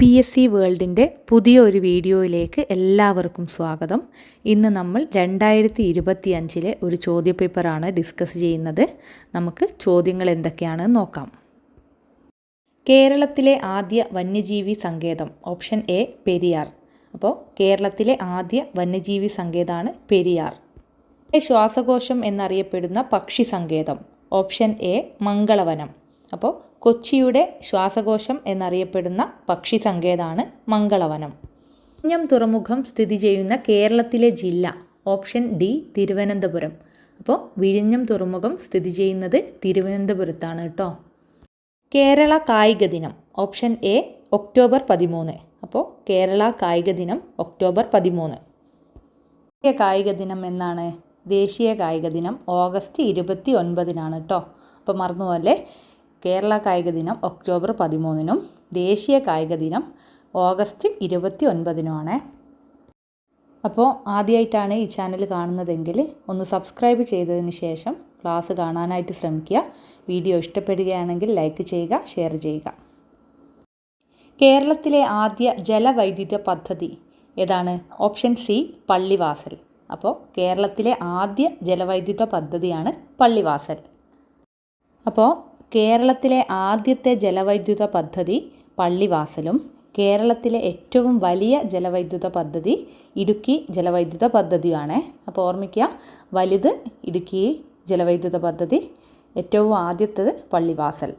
P S C വേൾഡിന്റെ പുതിയ ഒരു വീഡിയോയിലേക്ക് എല്ലാവർക്കും സ്വാഗതം. ഇന്ന് നമ്മൾ രണ്ടായിരത്തി ഇരുപത്തി അഞ്ചിലെ ഒരു ചോദ്യപേപ്പറാണ് ഡിസ്കസ് ചെയ്യുന്നത്. നമുക്ക് ചോദ്യങ്ങൾ എന്തൊക്കെയാണെന്ന് നോക്കാം. കേരളത്തിലെ ആദ്യ വന്യജീവി സങ്കേതം ഓപ്ഷൻ എ പെരിയാർ. അപ്പോൾ കേരളത്തിലെ ആദ്യ വന്യജീവി സങ്കേതമാണ് പെരിയാർ. ശ്വാസകോശം എന്നറിയപ്പെടുന്ന പക്ഷി സങ്കേതം ഓപ്ഷൻ എ മംഗളവനം. അപ്പോൾ കൊച്ചിയുടെ ശ്വാസകോശം എന്നറിയപ്പെടുന്ന പക്ഷി സങ്കേതമാണ് മംഗളവനം. കുഞ്ഞം തുറമുഖം സ്ഥിതി ചെയ്യുന്ന കേരളത്തിലെ ജില്ല ഓപ്ഷൻ ഡി തിരുവനന്തപുരം. അപ്പോൾ വിഴിഞ്ഞം തുറമുഖം സ്ഥിതി ചെയ്യുന്നത് തിരുവനന്തപുരത്താണ് കേട്ടോ. കേരള കായിക ദിനം ഓപ്ഷൻ എ ഒക്ടോബർ പതിമൂന്ന്. അപ്പോൾ കേരള കായിക ദിനം ഒക്ടോബർ പതിമൂന്ന്. ദേശീയ കായിക ദിനം എന്നാണ്? ദേശീയ കായിക ദിനം ഓഗസ്റ്റ് ഇരുപത്തി ഒൻപതിനാണ് കേട്ടോ. അപ്പോൾ മറന്നുപോലെ കേരള കായിക ദിനം ഒക്ടോബർ പതിമൂന്നിനും ദേശീയ കായിക ദിനം ഓഗസ്റ്റ് ഇരുപത്തി ഒൻപതിനുമാണ് അപ്പോൾ ആദ്യമായിട്ടാണ് ഈ ചാനൽ കാണുന്നതെങ്കിൽ ഒന്ന് സബ്സ്ക്രൈബ് ചെയ്തതിന് ശേഷം ക്ലാസ് കാണാനായിട്ട് ശ്രമിക്കുക. വീഡിയോ ഇഷ്ടപ്പെടുകയാണെങ്കിൽ ലൈക്ക് ചെയ്യുക ഷെയർ ചെയ്യുക. കേരളത്തിലെ ആദ്യ ജലവൈദ്യുത പദ്ധതി ഏതാണ്? Option C Pallivasal. അപ്പോൾ കേരളത്തിലെ ആദ്യ ജലവൈദ്യുത പദ്ധതിയാണ് പള്ളിവാസൽ. അപ്പോൾ കേരളത്തിലെ ആദ്യത്തെ ജലവൈദ്യുത പദ്ധതി പള്ളിവാസലും കേരളത്തിലെ ഏറ്റവും വലിയ ജലവൈദ്യുത പദ്ധതി ഇടുക്കി ജലവൈദ്യുത പദ്ധതിയാണ് അപ്പോൾ ഓർമ്മിക്കുക വലുത് ഇടുക്കി ജലവൈദ്യുത പദ്ധതി ഏറ്റവും ആദ്യത്തേത് പള്ളിവാസൽ.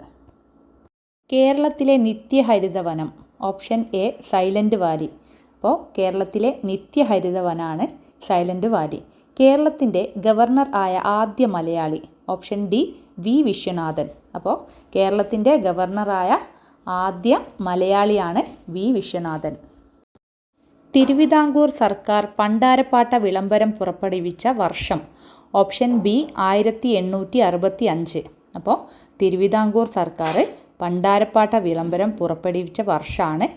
കേരളത്തിലെ നിത്യഹരിതവനം ഓപ്ഷൻ എ സൈലന്റ് വാലി. അപ്പോൾ കേരളത്തിലെ നിത്യഹരിതവനാണ് സൈലന്റ് വാലി. കേരളത്തിന്റെ ഗവർണർ ആയ ആദ്യ Malayali option D V Viswanathan. അപ്പോൾ കേരളത്തിന്റെ ഗവർണറായ ആദ്യ മലയാളിയാണ് വി. വിശ്വനാഥൻ. തിരുവിതാംകൂർ സർക്കാർ പണ്ടാരപ്പാട്ട വിളംബരം പുറപ്പെടുവിച്ച വർഷം ഓപ്ഷൻ ബി ആയിരത്തി എണ്ണൂറ്റി അറുപത്തി അഞ്ച് അപ്പോൾ തിരുവിതാംകൂർ സർക്കാർ പണ്ടാരപ്പാട്ട വിളംബരം പുറപ്പെടുവിച്ച വർഷമാണ്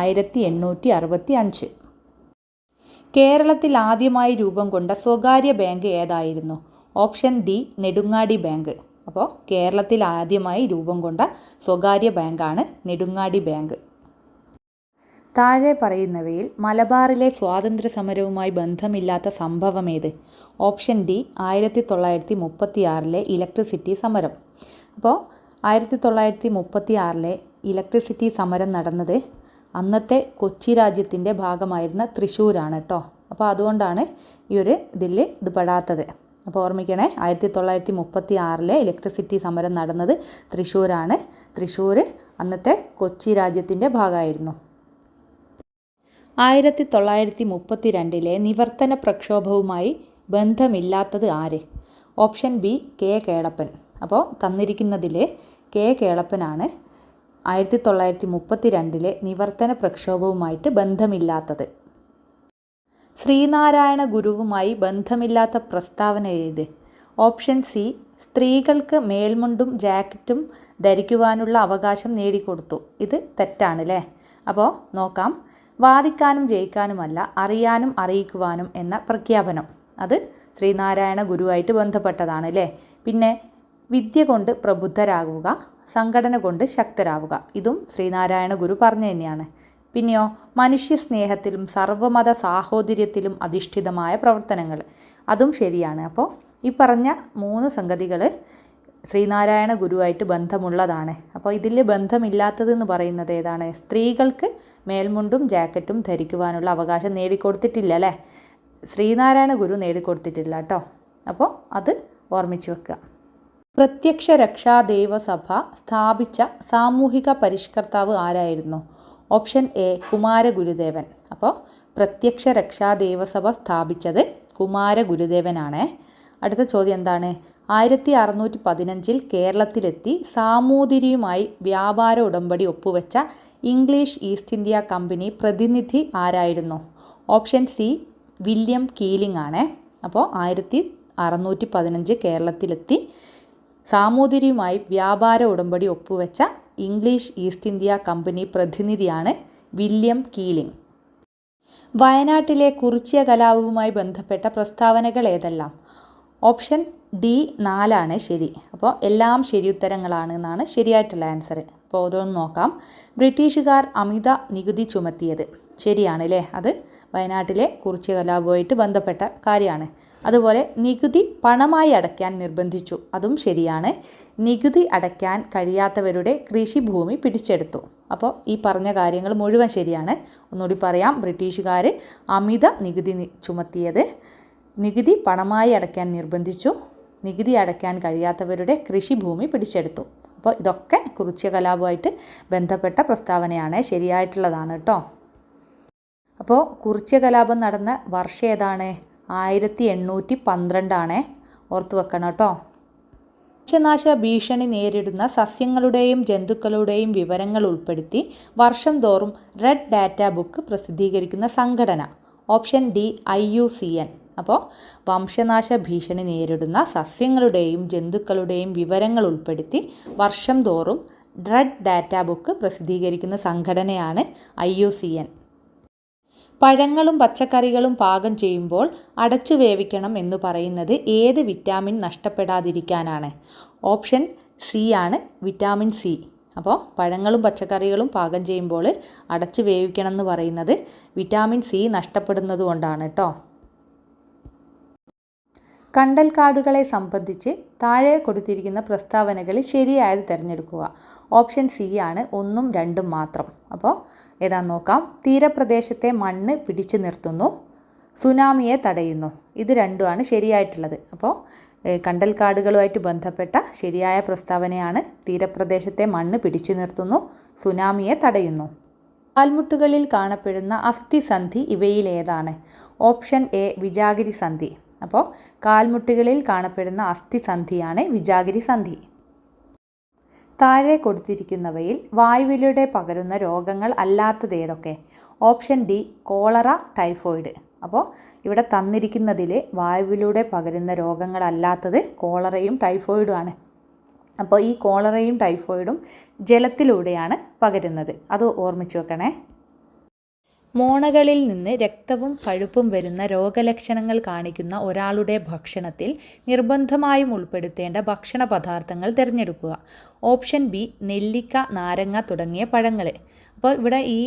ആയിരത്തി എണ്ണൂറ്റി അറുപത്തി അഞ്ച് കേരളത്തിൽ ആദ്യമായി രൂപം കൊണ്ട സ്വകാര്യ ബാങ്ക് ഏതായിരുന്നു? Option D Nedungadi bank. അപ്പോൾ കേരളത്തിൽ ആദ്യമായി രൂപം കൊണ്ട സ്വകാര്യ ബാങ്കാണ് നെടുങ്ങാടി ബാങ്ക്. താഴെ പറയുന്നവയിൽ മലബാറിലെ സ്വാതന്ത്ര്യ സമരവുമായി ബന്ധമില്ലാത്ത ഏത് ഓപ്ഷൻ ഡി ആയിരത്തി തൊള്ളായിരത്തി മുപ്പത്തി ആറിലെ ഇലക്ട്രിസിറ്റി സമരം. അപ്പോൾ ആയിരത്തി തൊള്ളായിരത്തി മുപ്പത്തി ആറിലെ ഇലക്ട്രിസിറ്റി സമരം നടന്നത് അന്നത്തെ കൊച്ചി രാജ്യത്തിന്റെ ഭാഗമായിരുന്ന തൃശ്ശൂരാണ് കേട്ടോ അപ്പോൾ അതുകൊണ്ടാണ് ഈ ഒരു ഇതിൽ ഇത് പെടാത്തത്. അപ്പോൾ ഓർമ്മിക്കണേ ആയിരത്തി തൊള്ളായിരത്തി മുപ്പത്തി ആറിലെ ഇലക്ട്രിസിറ്റി സമരം നടന്നത് തൃശ്ശൂരാണ്. തൃശ്ശൂർ അന്നത്തെ കൊച്ചി രാജ്യത്തിന്റെ ഭാഗമായിരുന്നു. ആയിരത്തി തൊള്ളായിരത്തി മുപ്പത്തി രണ്ടിലെ നിവർത്തന പ്രക്ഷോഭവുമായി ബന്ധമില്ലാത്തത് ആര്? Option B K Kelappan. അപ്പോൾ തന്നിരിക്കുന്നതിൽ കെ കേളപ്പനാണ് ആയിരത്തി തൊള്ളായിരത്തി മുപ്പത്തി രണ്ടിലെ നിവർത്തന പ്രക്ഷോഭവുമായിട്ട് ബന്ധമില്ലാത്തത്. ശ്രീനാരായണ ഗുരുവുമായി ബന്ധമില്ലാത്ത പ്രസ്താവന ഏത് ഓപ്ഷൻ സി സ്ത്രീകൾക്ക് മേൽമുണ്ടും ജാക്കറ്റും ധരിക്കുവാനുള്ള അവകാശം നേടിക്കൊടുത്തു. ഇത് തെറ്റാണ് അല്ലേ അപ്പോൾ നോക്കാം. വാദിക്കാനും ജയിക്കാനുമല്ല അറിയാനും അറിയിക്കുവാനും എന്ന പ്രഖ്യാപനം. അത് ശ്രീനാരായണ ഗുരുവായിട്ട് ബന്ധപ്പെട്ടതാണ് അല്ലേ പിന്നെ വിദ്യ കൊണ്ട് പ്രബുദ്ധരാകുക സംഘടന കൊണ്ട് ശക്തരാവുക. ഇതും ശ്രീനാരായണ ഗുരു പറഞ്ഞു തന്നെയാണ്. പിന്നെയോ മനുഷ്യ സ്നേഹത്തിലും സർവമത സാഹോദര്യത്തിലും അധിഷ്ഠിതമായ പ്രവർത്തനങ്ങൾ. അതും ശരിയാണ്. അപ്പോൾ ഈ പറഞ്ഞ മൂന്ന് സംഗതികൾ ശ്രീനാരായണ ഗുരുവായിട്ട് ബന്ധമുള്ളതാണ്. അപ്പോൾ ഇതിൽ ബന്ധമില്ലാത്തതെന്ന് പറയുന്നത് ഏതാണ്? സ്ത്രീകൾക്ക് മേൽമുണ്ടും ജാക്കറ്റും ധരിക്കുവാനുള്ള അവകാശം നേടിക്കൊടുത്തിട്ടില്ല അല്ലേ? ശ്രീനാരായണ ഗുരു നേടിക്കൊടുത്തിട്ടില്ല കേട്ടോ. അപ്പോൾ അത് ഓർമ്മിച്ചു വെക്കുക പ്രത്യക്ഷ രക്ഷാ ദേവസഭ സ്ഥാപിച്ച സാമൂഹിക പരിഷ്കർത്താവ് ആരായിരുന്നു? Option A Kumaragurudevan. അപ്പോൾ പ്രത്യക്ഷ രക്ഷാ ദേവസഭ സ്ഥാപിച്ചത് കുമാരഗുരുദേവനാണ്. അടുത്ത ചോദ്യം എന്താണ്? ആയിരത്തി അറുന്നൂറ്റി പതിനഞ്ചിൽ കേരളത്തിലെത്തി സാമൂതിരിയുമായി വ്യാപാര ഉടമ്പടി ഒപ്പുവെച്ച ഇംഗ്ലീഷ് ഈസ്റ്റ് ഇന്ത്യ കമ്പനി പ്രതിനിധി ആരായിരുന്നു? ഓപ്ഷൻ സി വില്യം കീലിംഗ് ആണ്. അപ്പോൾ ആയിരത്തി അറുന്നൂറ്റി പതിനഞ്ച് കേരളത്തിലെത്തി സാമൂതിരിയുമായി വ്യാപാര ഉടമ്പടി ഒപ്പുവെച്ച ഇംഗ്ലീഷ് ഈസ്റ്റ് ഇന്ത്യ കമ്പനി പ്രതിനിധിയാണ് വില്യം കീലിംഗ്. വയനാട്ടിലെ കുറിച്യ കലാപവുമായി ബന്ധപ്പെട്ട പ്രസ്താവനകൾ ഏതെല്ലാം? ഓപ്ഷൻ ഡി നാലാണ് ശരി. അപ്പോൾ എല്ലാം ശരിയുത്തരങ്ങളാണ് എന്നാണ് ശരിയായിട്ടുള്ള ആൻസർ അപ്പോൾ ഓരോന്ന് നോക്കാം. ബ്രിട്ടീഷുകാർ അമിത നികുതി ചുമത്തിയത്. ശരിയാണ് അല്ലേ അത്? വയനാട്ടിലെ കുറിച്യ കലാപവുമായിട്ട് ബന്ധപ്പെട്ട കാര്യമാണ്. അതുപോലെ നികുതി പണമായി അടയ്ക്കാൻ നിർബന്ധിച്ചു. അതും ശരിയാണ്. നികുതി അടയ്ക്കാൻ കഴിയാത്തവരുടെ കൃഷിഭൂമി പിടിച്ചെടുത്തു. അപ്പോൾ ഈ പറഞ്ഞ കാര്യങ്ങൾ മുഴുവൻ ശരിയാണ്. ഒന്നുകൂടി പറയാം. ബ്രിട്ടീഷുകാർ അമിത നികുതി ചുമത്തിയത്. നികുതി പണമായി അടയ്ക്കാൻ നിർബന്ധിച്ചു. നികുതി അടയ്ക്കാൻ കഴിയാത്തവരുടെ കൃഷിഭൂമി പിടിച്ചെടുത്തു. അപ്പോൾ ഇതൊക്കെ കുറിച്യ കലാപമായിട്ട് ബന്ധപ്പെട്ട പ്രസ്താവനയാണ്. ശരിയായിട്ടുള്ളതാണ് കേട്ടോ. അപ്പോൾ കുറിച്യ കലാപം നടന്ന വർഷം ഏതാണ്? ആയിരത്തി എണ്ണൂറ്റി പന്ത്രണ്ടാണ് ഓർത്ത് വെക്കണം കേട്ടോ. വംശനാശ ഭീഷണി നേരിടുന്ന സസ്യങ്ങളുടെയും ജന്തുക്കളുടെയും വിവരങ്ങൾ ഉൾപ്പെടുത്തി വർഷം തോറും റെഡ് ഡാറ്റ ബുക്ക് പ്രസിദ്ധീകരിക്കുന്ന സംഘടന. Option D I U C N. അപ്പോൾ വംശനാശ ഭീഷണി നേരിടുന്ന സസ്യങ്ങളുടെയും ജന്തുക്കളുടെയും വിവരങ്ങൾ ഉൾപ്പെടുത്തി വർഷം തോറും ഡ്രഡ് ഡാറ്റ ബുക്ക് പ്രസിദ്ധീകരിക്കുന്ന സംഘടനയാണ് ഐ യു സി എൻ. പഴങ്ങളും പച്ചക്കറികളും പാകം ചെയ്യുമ്പോൾ അടച്ചു വേവിക്കണം എന്ന് പറയുന്നത് ഏത് വിറ്റാമിൻ നഷ്ടപ്പെടാതിരിക്കാനാണ്? ഓപ്ഷൻ സി ആണ് വിറ്റാമിൻ സി. അപ്പോൾ പഴങ്ങളും പച്ചക്കറികളും പാകം ചെയ്യുമ്പോൾ അടച്ചു വേവിക്കണം എന്ന് പറയുന്നത് വിറ്റാമിൻ സി നഷ്ടപ്പെടുന്നത് കൊണ്ടാണ് കേട്ടോ. കണ്ടൽക്കാടുകളെ സംബന്ധിച്ച് താഴെ കൊടുത്തിരിക്കുന്ന പ്രസ്താവനകളിൽ ശരിയായത് തിരഞ്ഞെടുക്കുക. ഓപ്ഷൻ സി ആണ് ഒന്നും രണ്ടും മാത്രം. അപ്പോൾ ഏതാന്ന് നോക്കാം. തീരപ്രദേശത്തെ മണ്ണ് പിടിച്ചു നിർത്തുന്നു. സുനാമിയെ തടയുന്നു. ഇത് രണ്ടുമാണ് ശരിയായിട്ടുള്ളത്. അപ്പോൾ കണ്ടൽ കണ്ടൽക്കാടുകളുമായിട്ട് ബന്ധപ്പെട്ട ശരിയായ പ്രസ്താവനയാണ് തീരപ്രദേശത്തെ മണ്ണ് പിടിച്ചു നിർത്തുന്നു സുനാമിയെ തടയുന്നു. കാൽമുട്ടുകളിൽ കാണപ്പെടുന്ന അസ്ഥിസന്ധി ഇവയിലേതാണ്. ഓപ്ഷൻ എ വിജാഗിരി സന്ധി. അപ്പോൾ കാൽമുട്ടുകളിൽ കാണപ്പെടുന്ന അസ്ഥിസന്ധിയാണ് വിജാഗിരി സന്ധി. താഴെ കൊടുത്തിരിക്കുന്നവയിൽ വായുവിലൂടെ പകരുന്ന രോഗങ്ങൾ അല്ലാത്തത് ഏതൊക്കെ ഓപ്ഷൻ ഡി കോളറ ടൈഫോയിഡ്. അപ്പോൾ ഇവിടെ തന്നിരിക്കുന്നതിൽ വായുവിലൂടെ പകരുന്ന രോഗങ്ങളല്ലാത്തത് കോളറയും ടൈഫോയിഡുമാണ്. അപ്പോൾ ഈ കോളറയും ടൈഫോയിഡും ജലത്തിലൂടെയാണ് പകരുന്നത്. അത് ഓർമ്മിച്ച് വെക്കണേ. മോണകളിൽ നിന്ന് രക്തവും പഴുപ്പും വരുന്ന രോഗലക്ഷണങ്ങൾ കാണിക്കുന്ന ഒരാളുടെ ഭക്ഷണത്തിൽ നിർബന്ധമായും ഉൾപ്പെടുത്തേണ്ട ഭക്ഷണ പദാർത്ഥങ്ങൾ തിരഞ്ഞെടുക്കുക. ഓപ്ഷൻ ബി നെല്ലിക്ക നാരങ്ങ തുടങ്ങിയ പഴങ്ങൾ അപ്പോൾ ഇവിടെ ഈ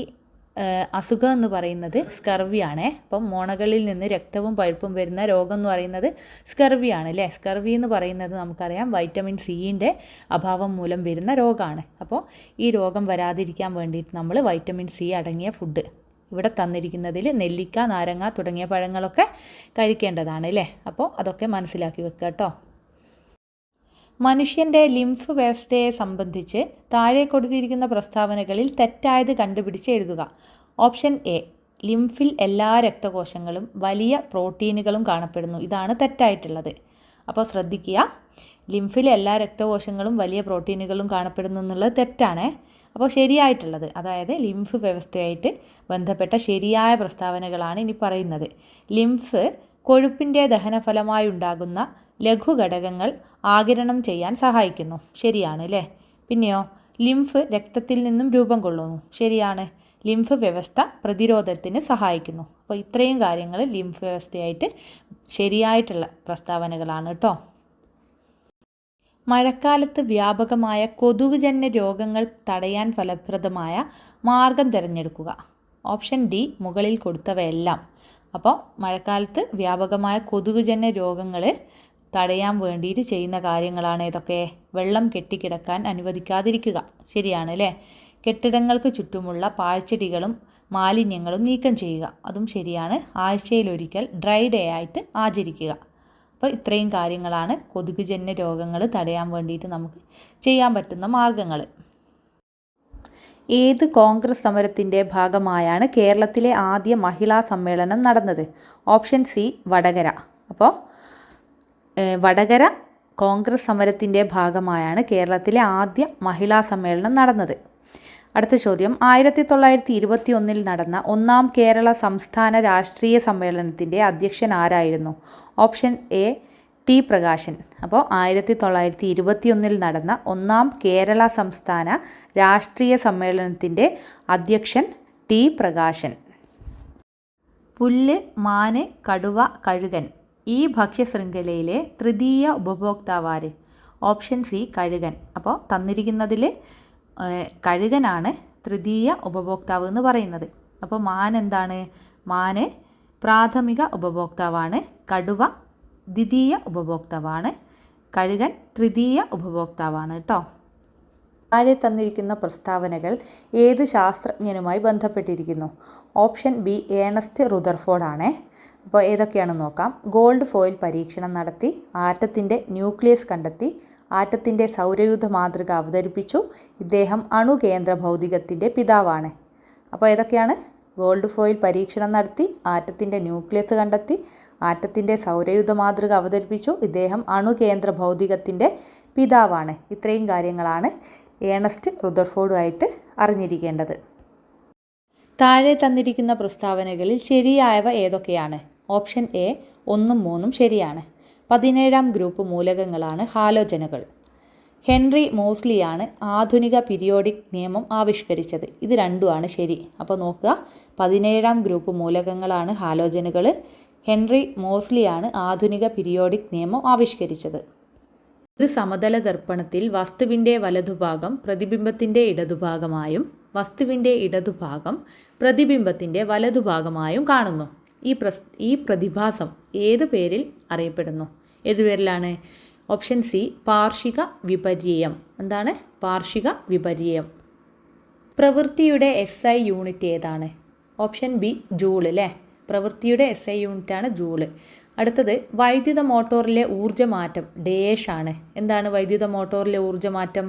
അസുഖം എന്ന് പറയുന്നത് സ്കർവിയാണ്. അപ്പം മോണകളിൽ നിന്ന് രക്തവും പഴുപ്പും വരുന്ന രോഗം എന്ന് പറയുന്നത് സ്കർവിയാണ് അല്ലേ? സ്കർവി എന്ന് പറയുന്നത് നമുക്കറിയാം വൈറ്റമിൻ സിന്റെ അഭാവം മൂലം വരുന്ന രോഗമാണ്. അപ്പോൾ ഈ രോഗം വരാതിരിക്കാൻ വേണ്ടിയിട്ട് നമ്മൾ വൈറ്റമിൻ സി അടങ്ങിയ ഫുഡ് ഇവിടെ തന്നിരിക്കുന്നതിൽ നെല്ലിക്ക നാരങ്ങ തുടങ്ങിയ പഴങ്ങളൊക്കെ കഴിക്കേണ്ടതാണ് അല്ലേ? അപ്പോൾ അതൊക്കെ മനസ്സിലാക്കി വെക്കുക കേട്ടോ. മനുഷ്യന്റെ ലിംഫ് വ്യവസ്ഥയെ സംബന്ധിച്ച് താഴെ കൊടുത്തിരിക്കുന്ന പ്രസ്താവനകളിൽ തെറ്റായത് കണ്ടുപിടിച്ച് എഴുതുക. ഓപ്ഷൻ എ ലിംഫിൽ എല്ലാ രക്തകോശങ്ങളും വലിയ പ്രോട്ടീനുകളും കാണപ്പെടുന്നു. ഇതാണ് തെറ്റായിട്ടുള്ളത്. അപ്പോൾ ശ്രദ്ധിക്കുക ലിംഫിലെ എല്ലാ രക്തകോശങ്ങളും വലിയ പ്രോട്ടീനുകളും കാണപ്പെടുന്നു എന്നുള്ളത് തെറ്റാണ്. അപ്പോൾ ശരിയായിട്ടുള്ളത്. അതായത് ലിംഫ് വ്യവസ്ഥയായിട്ട് ബന്ധപ്പെട്ട ശരിയായ പ്രസ്താവനകളാണ് ഇനി പറയുന്നത്. ലിംഫ് കൊഴുപ്പിന്റെ ദഹനഫലമായി ഉണ്ടാകുന്ന ലഘുഘടകങ്ങൾ ആകിരണം ചെയ്യാൻ സഹായിക്കുന്നു. ശരിയാണ് അല്ലേ? പിന്നെയോ ലിംഫ് രക്തത്തിൽ നിന്നും രൂപം കൊള്ളുന്നു. ശരിയാണ്. ലിംഫ് വ്യവസ്ഥ പ്രതിരോധത്തിന് സഹായിക്കുന്നു. അപ്പോൾ ഇത്രയും കാര്യങ്ങൾ ലിംഫ് വ്യവസ്ഥയായിട്ട് ശരിയായിട്ടുള്ള പ്രസ്താവനകളാണ് കേട്ടോ. മഴക്കാലത്ത് വ്യാപകമായ കൊതുകുജന്യ രോഗങ്ങൾ തടയാൻ ഫലപ്രദമായ മാർഗം തിരഞ്ഞെടുക്കുക. ഓപ്ഷൻ ഡി മുകളിൽ കൊടുത്തവയെല്ലാം. അപ്പോൾ മഴക്കാലത്ത് വ്യാപകമായ കൊതുകുജന്യ രോഗങ്ങൾ തടയാൻ വേണ്ടിയിട്ട് ചെയ്യുന്ന കാര്യങ്ങളാണ് ഇതൊക്കെ. വെള്ളം കെട്ടിക്കിടക്കാൻ അനുവദിക്കാതിരിക്കുക. ശരിയാണ് അല്ലേ? കെട്ടിടങ്ങൾക്ക് ചുറ്റുമുള്ള പാഴ്ചെടികളും മാലിന്യങ്ങളും നീക്കം ചെയ്യുക. അതും ശരിയാണ്. ആഴ്ചയിലൊരിക്കൽ ഡ്രൈ ഡേ ആയിട്ട് ആചരിക്കുക. അപ്പോൾ ഇത്രയും കാര്യങ്ങളാണ് കൊതുക് കൊതുകുജന്യ രോഗങ്ങൾ തടയാൻ വേണ്ടിയിട്ട് നമുക്ക് ചെയ്യാൻ പറ്റുന്ന മാർഗങ്ങൾ ഏത് കോൺഗ്രസ് സമരത്തിന്റെ ഭാഗമായാണ് കേരളത്തിലെ ആദ്യ മഹിളാ സമ്മേളനം നടന്നത്? Option C Vatakara. അപ്പോൾ വടകര കോൺഗ്രസ് സമരത്തിന്റെ ഭാഗമായാണ് കേരളത്തിലെ ആദ്യ മഹിളാ സമ്മേളനം നടന്നത്. അടുത്ത ചോദ്യം. ആയിരത്തി തൊള്ളായിരത്തി ഇരുപത്തി ഒന്നിൽ നടന്ന ഒന്നാം കേരള സംസ്ഥാന രാഷ്ട്രീയ സമ്മേളനത്തിന്റെ അധ്യക്ഷൻ ആരായിരുന്നു? Option A T Prakasan. അപ്പോൾ ആയിരത്തി തൊള്ളായിരത്തി ഇരുപത്തി ഒന്നിൽ നടന്ന ഒന്നാം കേരള സംസ്ഥാന രാഷ്ട്രീയ സമ്മേളനത്തിന്റെ അധ്യക്ഷൻ ടി പ്രകാശൻ. പുല്ല് മാന് കടുവ കഴുകൻ. ഈ ഭക്ഷ്യശൃംഖലയിലെ തൃതീയ ഉപഭോക്താവാര്? ഓപ്ഷൻ സി കഴുകൻ. അപ്പോൾ തന്നിരിക്കുന്നതിൽ കഴുകനാണ് തൃതീയ ഉപഭോക്താവ് എന്ന് പറയുന്നത്. അപ്പോൾ മാൻ എന്താണ്? മാന് പ്രാഥമിക ഉപഭോക്താവാണ് കടുവ ദ്വിതീയ ഉപഭോക്താവാണ് കഴുകൻ തൃതീയ ഉപഭോക്താവാണ് കേട്ടോ താഴെ തന്നിരിക്കുന്ന പ്രസ്താവനകൾ ഏത് ശാസ്ത്രജ്ഞനുമായി ബന്ധപ്പെട്ടിരിക്കുന്നു? ഓപ്ഷൻ ബി ഏണസ്റ്റ് റുദർഫോർഡ് ആണ് അപ്പോൾ ഏതൊക്കെയാണെന്ന് നോക്കാം. ഗോൾഡ് ഫോയിൽ പരീക്ഷണം നടത്തി ആറ്റത്തിന്റെ ന്യൂക്ലിയസ് കണ്ടെത്തി ആറ്റത്തിന്റെ സൗരയുദ്ധ മാതൃക അവതരിപ്പിച്ചു ഇദ്ദേഹം അണുകേന്ദ്ര ഭൗതികത്തിന്റെ പിതാവാണ്. അപ്പോൾ ഏതൊക്കെയാണ്? ഗോൾഡ് ഫോയിൽ പരീക്ഷണം നടത്തി ആറ്റത്തിന്റെ ന്യൂക്ലിയസ് കണ്ടെത്തി ആറ്റത്തിന്റെ സൗരയുധ മാതൃക അവതരിപ്പിച്ചു. ഇദ്ദേഹം അണുകേന്ദ്ര ഭൗതികത്തിന്റെ പിതാവാണ്. ഇത്രയും കാര്യങ്ങളാണ് ഏണസ്റ്റ് റുദർഫോർഡുമായിട്ട് അറിഞ്ഞിരിക്കേണ്ടത്. താഴെ തന്നിരിക്കുന്ന പ്രസ്താവനകളിൽ ശരിയായവ ഏതൊക്കെയാണ്? ഓപ്ഷൻ എ ഒന്നും മൂന്നും ശരിയാണ്. പതിനേഴാം ഗ്രൂപ്പ് മൂലകങ്ങളാണ് ഹാലോജനുകൾ. ഹെൻറി മോസ്ലിയാണ് ആധുനിക പീരിയോഡിക് നിയമം ആവിഷ്കരിച്ചത്. ഇത് രണ്ടുമാണ് ശരി. അപ്പോൾ നോക്കുക. പതിനേഴാം ഗ്രൂപ്പ് മൂലകങ്ങളാണ് ഹാലോജനുകൾ. ഹെൻറി മോസ്ലിയാണ് ആധുനിക പീരിയോഡിക് നിയമം ആവിഷ്കരിച്ചത്. ഒരു സമതല ദർപ്പണത്തിൽ വസ്തുവിന്റെ വലതുഭാഗം പ്രതിബിംബത്തിന്റെ ഇടതുഭാഗമായും വസ്തുവിന്റെ ഇടതുഭാഗം പ്രതിബിംബത്തിന്റെ വലതുഭാഗമായും കാണുന്നു. ഈ പ്രസ് ഈ പ്രതിഭാസം ഏത് പേരിൽ അറിയപ്പെടുന്നു? ഏത് പേരിലാണ്? ഓപ്ഷൻ സി പാർഷിക വിപര്യം എന്താണ്? പാർഷിക വിപര്യം പ്രവൃത്തിയുടെ എസ് ഐ യൂണിറ്റ് ഏതാണ്? ഓപ്ഷൻ ബി ജൂൾ അല്ലേ പ്രവൃത്തിയുടെ എസ് ഐ ആണ് ജൂൾ അടുത്തത് വൈദ്യുത മോട്ടോറിലെ ഊർജമാറ്റം ഡേഷ് ആണ്. എന്താണ് വൈദ്യുത മോട്ടോറിലെ ഊർജമാറ്റം?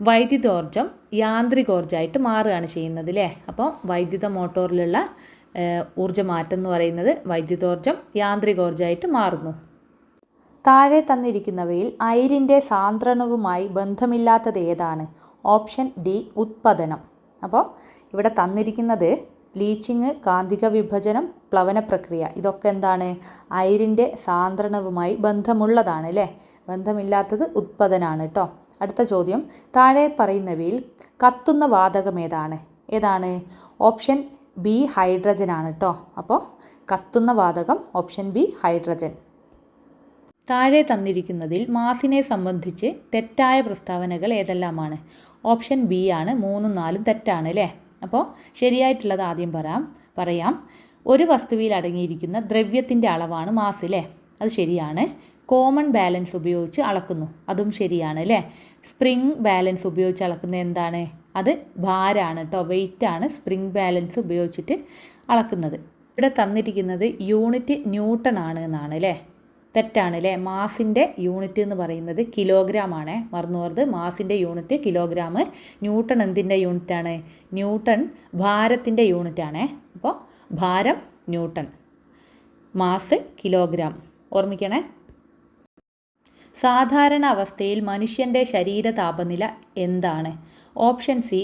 വൈദ്യുതോർജം യാന്ത്രികോർജമായിട്ട് മാറുകയാണ് ചെയ്യുന്നത് അല്ലേ അപ്പോൾ വൈദ്യുത മോട്ടോറിലുള്ള ഊർജമാറ്റം എന്ന് പറയുന്നത് വൈദ്യുതോർജം യാന്ത്രികോർജമായിട്ട് മാറുന്നു. താഴെ തന്നിരിക്കുന്നവയിൽ അയിരിന്റെ സാന്ദ്രണവുമായി ബന്ധമില്ലാത്തത് ഏതാണ്? ഓപ്ഷൻ ഡി ഉത്പതനം അപ്പോൾ ഇവിടെ തന്നിരിക്കുന്നത് ലീച്ചിങ് കാന്തിക വിഭജനം പ്ലവന പ്രക്രിയ. ഇതൊക്കെ എന്താണ്? അയിരിന്റെ സാന്ദ്രണവുമായി ബന്ധമുള്ളതാണ് അല്ലേ? ബന്ധമില്ലാത്തത് ഉത്പതനാണ് കേട്ടോ. അടുത്ത ചോദ്യം. താഴെ പറയുന്നവയിൽ കത്തുന്ന വാതകം ഏതാണ്? ഏതാണ്? ഓപ്ഷൻ ബി ഹൈഡ്രജൻ ആണ് കേട്ടോ. അപ്പോൾ കത്തുന്ന വാതകം ഓപ്ഷൻ ബി ഹൈഡ്രജൻ. താഴെ തന്നിരിക്കുന്നതിൽ മാസിനെ സംബന്ധിച്ച് തെറ്റായ പ്രസ്താവനകൾ ഏതെല്ലാമാണ്? ഓപ്ഷൻ ബി ആണ്. മൂന്നും നാലും തെറ്റാണ് അല്ലേ? അപ്പോൾ ശരിയായിട്ടുള്ളത് ആദ്യം പറയാം. പറയാം. ഒരു വസ്തുവിൽ അടങ്ങിയിരിക്കുന്ന ദ്രവ്യത്തിന്റെ അളവാണ് മാസ് അല്ലേ? അത് ശരിയാണ്. കോമൺ ബാലൻസ് ഉപയോഗിച്ച് അളക്കുന്നു. അതും ശരിയാണ് അല്ലേ? സ്പ്രിംഗ് ബാലൻസ് ഉപയോഗിച്ച് അളക്കുന്ന എന്താണ്? അത് ഭാരമാണ് കേട്ടോ. ആണ് സ്പ്രിംഗ് ബാലൻസ് ഉപയോഗിച്ചിട്ട് അളക്കുന്നത്. ഇവിടെ തന്നിരിക്കുന്നത് യൂണിറ്റ് ന്യൂട്ടൺ ആണ് എന്നാണ് അല്ലേ? തെറ്റാണ് അല്ലേ മാസിന്റെ യൂണിറ്റ് എന്ന് പറയുന്നത് കിലോഗ്രാം ആണ് മറന്നു പോകരുത്. മാസിന്റെ യൂണിറ്റ് കിലോഗ്രാം. ന്യൂട്ടൺ എന്തിന്റെ യൂണിറ്റ് ആണ് ന്യൂട്ടൺ ഭാരത്തിന്റെ യൂണിറ്റ് ആണ് അപ്പോൾ ഭാരം ന്യൂട്ടൺ. Mass kilogram. ഓർമ്മിക്കണേ? സാധാരണ അവസ്ഥയിൽ മനുഷ്യന്റെ ശരീര താപനില എന്താണ്? ഓപ്ഷൻ സി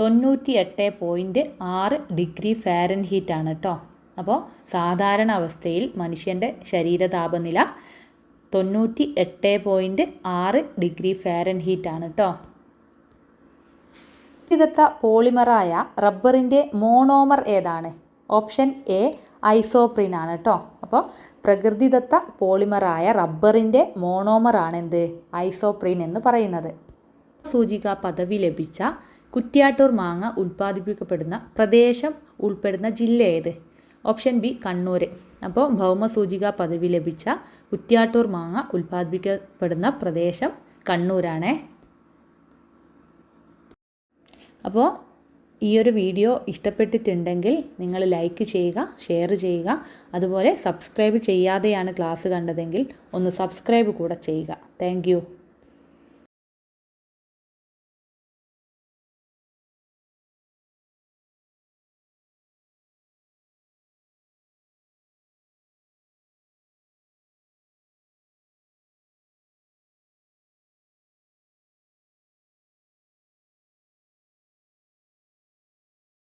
തൊണ്ണൂറ്റി എട്ട് പോയിന്റ് ആറ് ഡിഗ്രി ഫാരൻഹീറ്റ് ആണ് കേട്ടോ. അപ്പോൾ സാധാരണ അവസ്ഥയിൽ മനുഷ്യന്റെ ശരീര താപനില തൊണ്ണൂറ്റി എട്ട് പോയിന്റ് ആറ് ഡിഗ്രി ഫാരൻഹീറ്റ് ആണ് കേട്ടോ വിധത്ത പോളിമറായ റബ്ബറിന്റെ മോണോമർ ഏതാണ്? ഓപ്ഷൻ എ ഐസോപ്രീൻ ആണ് കേട്ടോ അപ്പോൾ പ്രകൃതിദത്ത പോളിമറായ റബ്ബറിന്റെ മോണോമർ ആണ് എന്ത്? ഐസോപ്രീൻ എന്ന് പറയുന്നത്. സൂചിക പദവി ലഭിച്ച കുറ്റ്യാട്ടൂർ മാങ്ങ ഉൽപ്പാദിപ്പിക്കപ്പെടുന്ന പ്രദേശം ഉൾപ്പെടുന്ന ജില്ല ഏത്? ഓപ്ഷൻ ബി കണ്ണൂർ അപ്പോൾ ഭൗമസൂചിക പദവി ലഭിച്ച കുറ്റ്യാട്ടൂർ മാങ്ങ ഉൽപ്പാദിപ്പിക്കപ്പെടുന്ന പ്രദേശം കണ്ണൂരാണേ. അപ്പോൾ ഈ ഒരു വീഡിയോ ഇഷ്ടപ്പെട്ടിട്ടുണ്ടെങ്കിൽ നിങ്ങൾ ലൈക്ക് ചെയ്യുക ഷെയർ ചെയ്യുക അതുപോലെ സബ്സ്ക്രൈബ് ചെയ്യാതെയാണ് ക്ലാസ് കണ്ടതെങ്കിൽ ഒന്ന് സബ്സ്ക്രൈബ് കൂടെ ചെയ്യുക. താങ്ക്